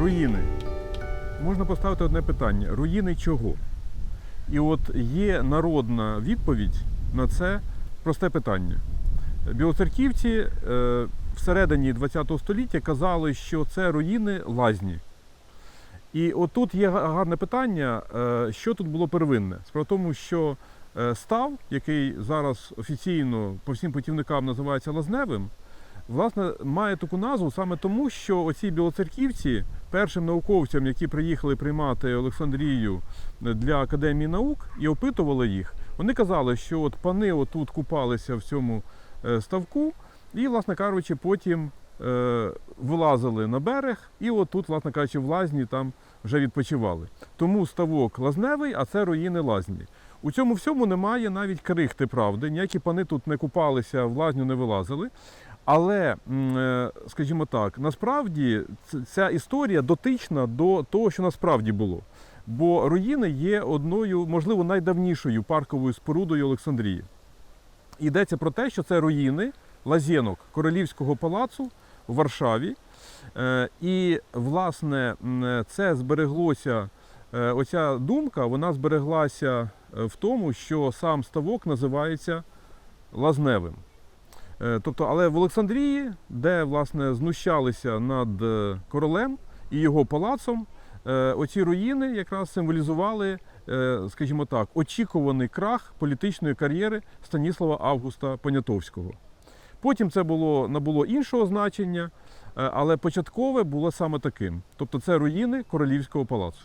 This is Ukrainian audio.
руїни. Можна поставити одне питання: руїни чого? І от є народна відповідь на це просте питання. Білоцерківці е, всередині ХХ століття казали, що це руїни лазні. І отут є гарне питання, е, що тут було первинне. Справа в тому, що е, став, який зараз офіційно по всім путівникам називається Лазневим, власне, має таку назву саме тому, що оці білоцерківці першим науковцям, які приїхали приймати Олександрію для Академії наук і опитували їх, вони казали, що от пани отут купалися в цьому е, ставку, і, власне кажучи, потім е, вилазили на берег, і отут, власне кажучи, в лазні там вже відпочивали. Тому ставок лазневий, а це руїни лазні. У цьому всьому немає навіть крихти правди. Ніякі пани тут не купалися, в лазню не вилазили. Але, е, скажімо так, насправді ця історія дотична до того, що насправді було. Бо руїни є одною, можливо, найдавнішою парковою спорудою Олександрії. Йдеться про те, що це руїни лазєнок Королівського палацу у Варшаві. Е, І, власне, це збереглося, е, оця думка, вона збереглася в тому, що сам ставок називається лазневим. Е, Тобто, але в Олександрії, де власне знущалися над е, королем і його палацом, е, оці руїни якраз символізували, скажімо так, очікуваний крах політичної кар'єри Станіслава Августа Понятовського. Потім це було набуло іншого значення, але початкове було саме таким. Тобто це руїни королівського палацу.